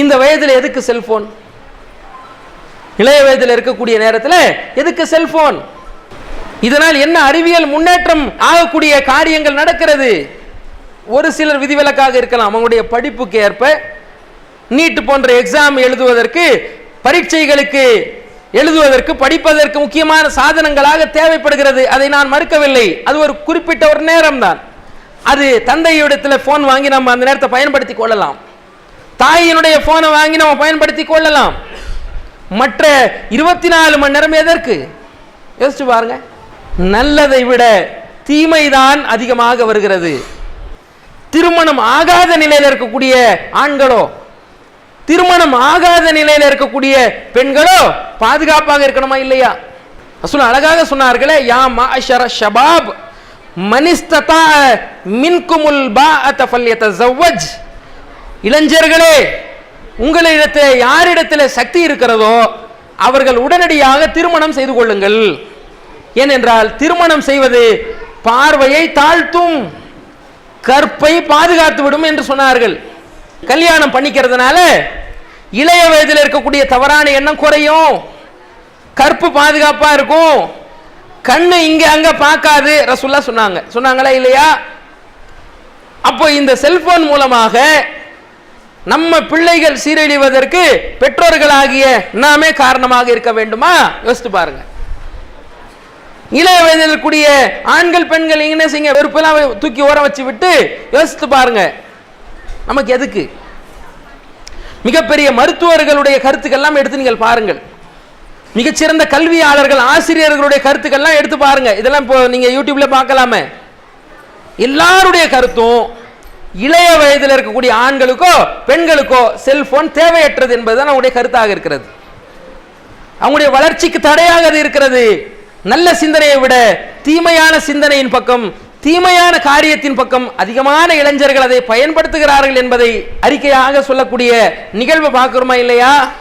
இந்த வயதில் எதுக்கு செல்போன் இளைய வயதில் இருக்கக்கூடிய நேரத்தில் எதுக்கு செல்போன் இதனால் என்ன அறிவியல் முன்னேற்றம் ஆகக்கூடிய காரியங்கள் நடக்கிறது? ஒரு சிலர் விதிவிலக்காக இருக்கலாம். அவங்களுடைய படிப்புக்கு ஏற்ப நீட் போன்ற எக்ஸாம் எழுதுவதற்கு பரீட்சைகளுக்கு எழுதுவதற்கு படிப்பதற்கு முக்கியமான சாதனங்களாக தேவைப்படுகிறது. அதை நான் மறுக்கவில்லை. அது ஒரு குறிப்பிட்ட ஒரு நேரம் தான் அது தந்தையிடத்தில் ஃபோன் வாங்கி நம்ம அந்த நேரத்தை பயன்படுத்தி கொள்ளலாம். தாயினுடைய ஃபோனை வாங்கி நம்ம பயன்படுத்தி கொள்ளலாம். மற்ற இருபத்தி நாலு மணி நேரம் எதற்கு? யோசிச்சு பாருங்க. நல்லதை விட தீமைதான் அதிகமாக வருகிறது. திருமணம் ஆகாத நிலையில் இருக்கக்கூடிய ஆண்களோ திருமணம் ஆகாத நிலையில் இருக்கக்கூடிய பெண்களோ பாதுகாப்பாக இருக்கணுமா இல்லையா? ரசூல் அழகாக சொன்னார்களே யா மாஷர ஷபாப் மனிஸ்ததா மின்குமுல் பாஅத ஜவ்வஜ் இளைஞர்களே உங்களிடத்தில் யாரிடத்தில் சக்தி இருக்கிறதோ அவர்கள் உடனடியாக திருமணம் செய்து கொள்ளுங்கள். ஏனென்றால் திருமணம் செய்வது பார்வையை தாழ்த்தும் கற்பை பாதுகாத்து விடும் என்று சொன்னார்கள். கல்யாணம் பண்ணிக்கிறதுனால இளைய வயதில் இருக்கக்கூடிய தவறான எண்ணம் குறையும். கற்பு பாதுகாப்பா இருக்கும். கண்ணு இங்க அங்க பார்க்காது ரசுல்லா சொன்னாங்க. சொன்னாங்களா இல்லையா? அப்போ இந்த செல்போன் மூலமாக நம்ம பிள்ளைகள் சீரழிவதற்கு பெற்றோர்களாகிய நாமே காரணமாக இருக்க வேண்டுமா? யோசித்து பாருங்க. இளைய வயதில் கூடிய ஆண்கள் பெண்கள் என்ன செய்ய வெறுப்பெல்லாம் தூக்கி ஓரம் வச்சு விட்டு யோசித்து பாருங்க. நமக்கு எதுக்கு? மிகப்பெரிய மருத்துவர்களுடைய கருத்துக்கள்லாம் எடுத்து நீங்கள் பாருங்கள். மிகச்சிறந்த கல்வியாளர்கள் ஆசிரியர்களுடைய கருத்துக்கள்லாம் எடுத்து பாருங்க. இதெல்லாம் இப்போ நீங்க யூடியூப்ல பார்க்கலாமே. எல்லாருடைய கருத்தும் இளைய வயதில் இருக்கக்கூடிய ஆண்களுக்கோ பெண்களுக்கோ செல்போன் தேவையற்றது என்பதுதான் அவங்களுடைய கருத்தாக இருக்கிறது. அவங்களுடைய வளர்ச்சிக்கு தடையாக அது இருக்கிறது. நல்ல சிந்தனையை விட தீமையான சிந்தனையின் பக்கம் தீமையான காரியத்தின் பக்கம் அதிகமான இளைஞர்கள் அதை பயன்படுத்துகிறார்கள் என்பதை அறிக்கையாக சொல்லக்கூடிய நிகழ்வு பார்க்குறோமா இல்லையா?